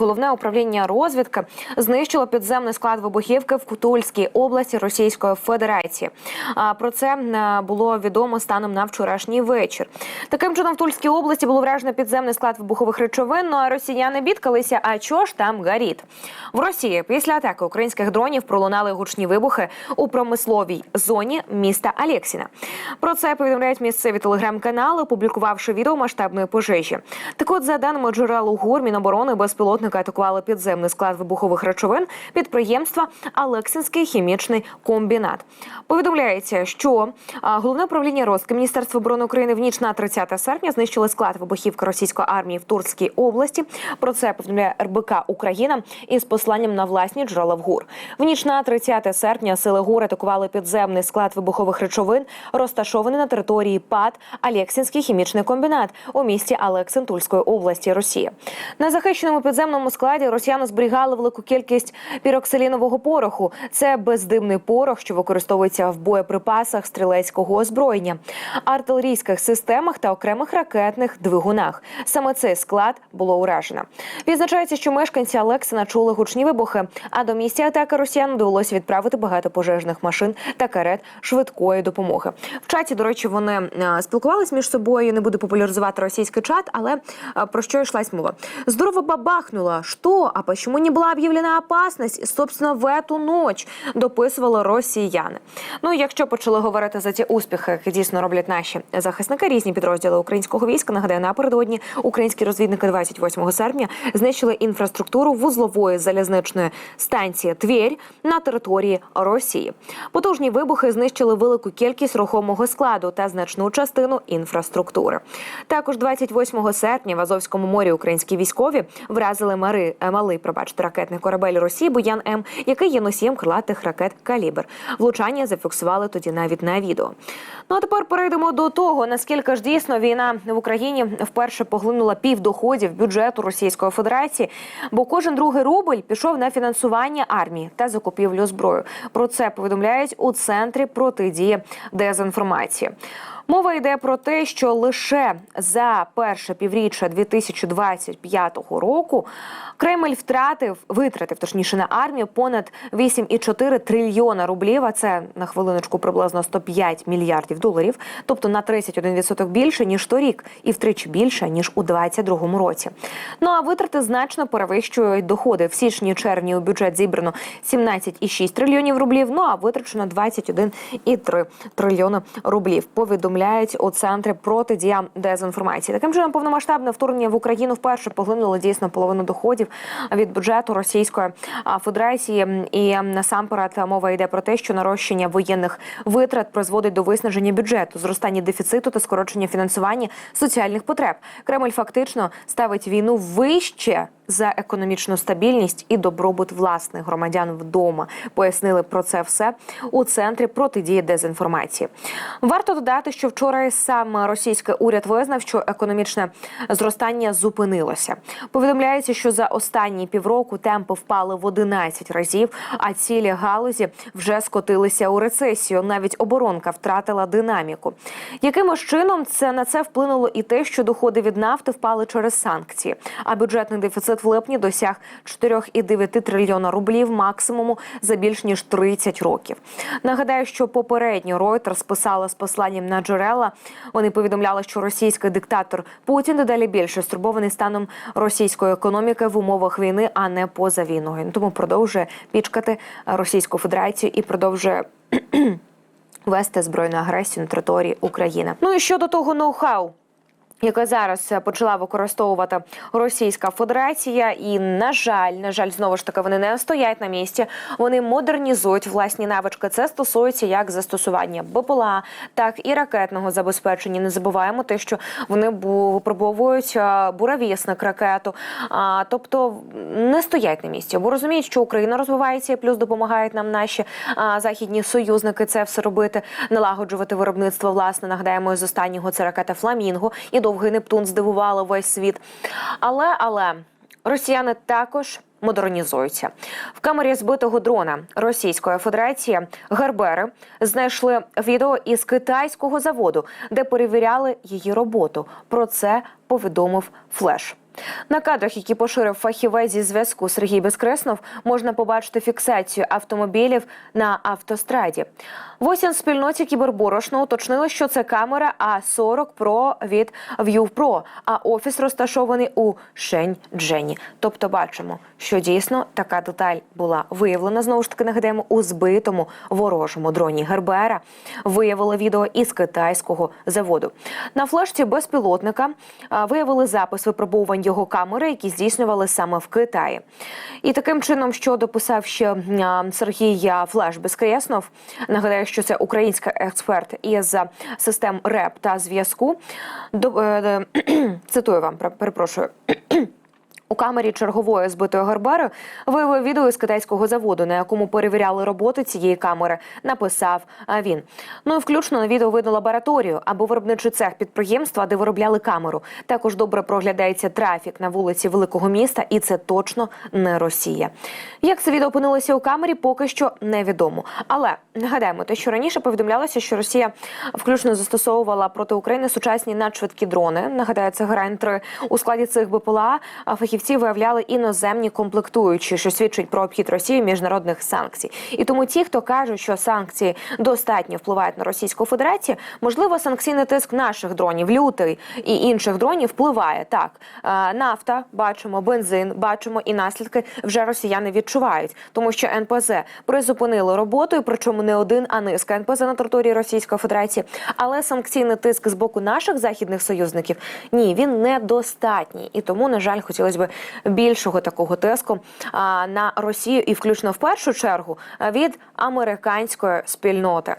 Головне управління розвідки знищило підземний склад вибухівки в Кутульській області Російської Федерації. А про це е, було відомо станом на вчорашній вечір. Таким чином, в Тульській області було вражено підземний склад вибухових речовин. Ну а росіяни бідкалися. А чого ж там горіть? В Росії після атаки українських дронів пролунали гучні вибухи у промисловій зоні міста Алєксіна. Про це повідомляють місцеві телеграм-канали, опублікувавши відео масштабної пожежі. Так, от за даними джерел УГУР, Міноборони безпілотники атакували підземний склад вибухових речовин підприємства Алексінський хімічний комбінат. Повідомляється, що головне управління розвідки Міністерства оборони України в ніч на 30 серпня знищили склад вибухівки російської армії в Турській області. Про це повідомляє РБК Україна із посланням на власні джерела в ГУР. В ніч на 30 серпня сили ГУР атакували підземний склад вибухових речовин, розташований на території ПАД Алєксінський хімічний комбінат у місті Алексин Тульської області Росії. На захищеному підземному складі росіяни зберігали велику кількість піроксилінового пороху. Це бездимний порох, що використовується в боєприпасах стрілецького озброєння, артилерійських системах та окремих ракетних двигунах. Саме цей склад було уражено. Відзначається, що мешканці Алексина чули гучні вибухи. А до місця атаки росіян довелося відправити багато пожежних машин та карет швидкої допомоги. В чаті, до речі, вони е, спілкувалися між собою. Не буду популяризувати російський чат, але е, про що йшлась мова? Здорово бабахнуло Что? А почему не была объявлена опасность, собственно, в эту ночь? Дописували росіяни. Ну, якщо почали говорити за ті успіхи, які дійсно роблять наші захисники, різні підрозділи українського війська. Нагадаю, напередодні українські розвідники 28 серпня знищили інфраструктуру вузлової залізничної станції Тверь на території Росії. Потужні вибухи знищили велику кількість рухомого складу та значну частину інфраструктури. Також 28 серпня в Азовському морі українські військові вразили мари, е, малий, пробачте, ракетний корабель Росії Буян М, який є носієм крилатих ракет Калібр. Влучання зафіксували тоді навіть на відео. Ну а тепер перейдемо до того, наскільки ж дійсно війна в Україні вперше поглинула пів доходів бюджету Російської Федерації, бо кожен другий рубль пішов на фінансування армії та закупівлю зброї. Про це повідомляють у центрі протидії дезінформації. Мова йде про те, що лише за перше півріччя 2025 року Кремль втратив, витратив точніше на армію понад 8,4 трильйона рублів. А це на хвилиночку приблизно 105 мільярдів доларів, тобто на 31% більше ніж торік, і втричі більше ніж у 2022 році. Ну а витрати значно перевищують доходи. В січні червні у бюджет зібрано 17,6 трильйонів рублів. Ну а витрачено 21,3 трильйони рублів. Повідомляють у центрі протидія дезінформації. Таким чином, повномасштабне вторгнення в Україну вперше поглинуло дійсно половину доходів від бюджету Російської Федерації. І насамперед мова йде про те, що нарощення воєнних витрат призводить до виснаження бюджету, зростання дефіциту та скорочення фінансування соціальних потреб. Кремль фактично ставить війну вище за економічну стабільність і добробут власних громадян вдома. Пояснили про це все у центрі протидії дезінформації. Варто додати, що вчора сам російський уряд визнав, що економічне зростання зупинилося. Повідомляється, що за останні півроку темпи впали в 11 разів, а цілі галузі вже скотилися у рецесію. Навіть оборонка втратила динаміку. Якимось чином це на це вплинуло і те, що доходи від нафти впали через санкції, а бюджетний дефіцит в липні досяг 4,9 трильйона рублів максимуму за більш ніж 30 років. Нагадаю, що попередньо Reuters писала з посланням на джерела. Вони повідомляли, що російський диктатор Путін дедалі більше стурбований станом російської економіки в умовах війни, а не поза війною. Тому продовжує пічкати Російську Федерацію і продовжує. Вести збройну агресію на території України. Ну і щодо того ноу-хау, яке зараз почала використовувати Російська Федерація, і на жаль, на жаль, знову ж таки вони не стоять на місці. Вони модернізують власні навички. Це стосується як застосування БПЛА, так і ракетного забезпечення. Не забуваємо те, що вони випробовують буравісник ракету, а, тобто не стоять на місці, бо розуміють, що Україна розвивається, плюс допомагають нам наші а, західні союзники це все робити, налагоджувати виробництво. Власне, нагадаємо з останнього це ракета Фламінго і довгий Нептун здивували весь світ. Але але росіяни також. Модернізуються в камері збитого дрона Російської Федерації. Гербери знайшли відео із китайського заводу, де перевіряли її роботу. Про це повідомив Флеш. На кадрах, які поширив фахівець зі зв'язку Сергій Безкреснов, можна побачити фіксацію автомобілів на автостраді. В спільноті кіберборошно уточнили, що це камера А40 Pro від View Pro, а офіс розташований у Шень-Джені. Тобто бачимо, що дійсно така деталь була виявлена. Знову ж таки нагадаємо у збитому ворожому дроні Гербера. Виявили відео із китайського заводу. На флешці безпілотника виявили запис випробувань його камери, які здійснювали саме в Китаї. І таким чином, що дописав ще Сергій Флеш Безкреснов, нагадаю, що це український експерт із систем РЕП та зв'язку. Е, е, Цитую вам, перепрошую. У камері чергової збитої Гербери виявив відео із китайського заводу, на якому перевіряли роботи цієї камери. Написав він. Ну і включно на відео видно лабораторію або виробничий цех підприємства, де виробляли камеру. Також добре проглядається трафік на вулиці великого міста, і це точно не Росія. Як це відео опинилося у камері, поки що невідомо. Але нагадаємо, те, що раніше повідомлялося, що Росія включно застосовувала проти України сучасні надшвидкі дрони. Нагадаю, це грайн 3 у складі цих БПЛА. а Фахівці виявляли іноземні комплектуючі, що свідчить про обхід Росії міжнародних санкцій. І тому ті, хто кажуть, що санкції достатньо впливають на Російську Федерацію, можливо, санкційний тиск наших дронів, лютий і інших дронів впливає так. Е, Нафта бачимо, бензин бачимо, і наслідки вже росіяни відчувають, тому що НПЗ призупинили роботу, і причому не один, а низка НПЗ на території Російської Федерації. Але санкційний тиск з боку наших західних союзників ні, він недостатній. І тому, на жаль, хотілося б більшого такого тиску на Росію, і включно в першу чергу від американської спільноти.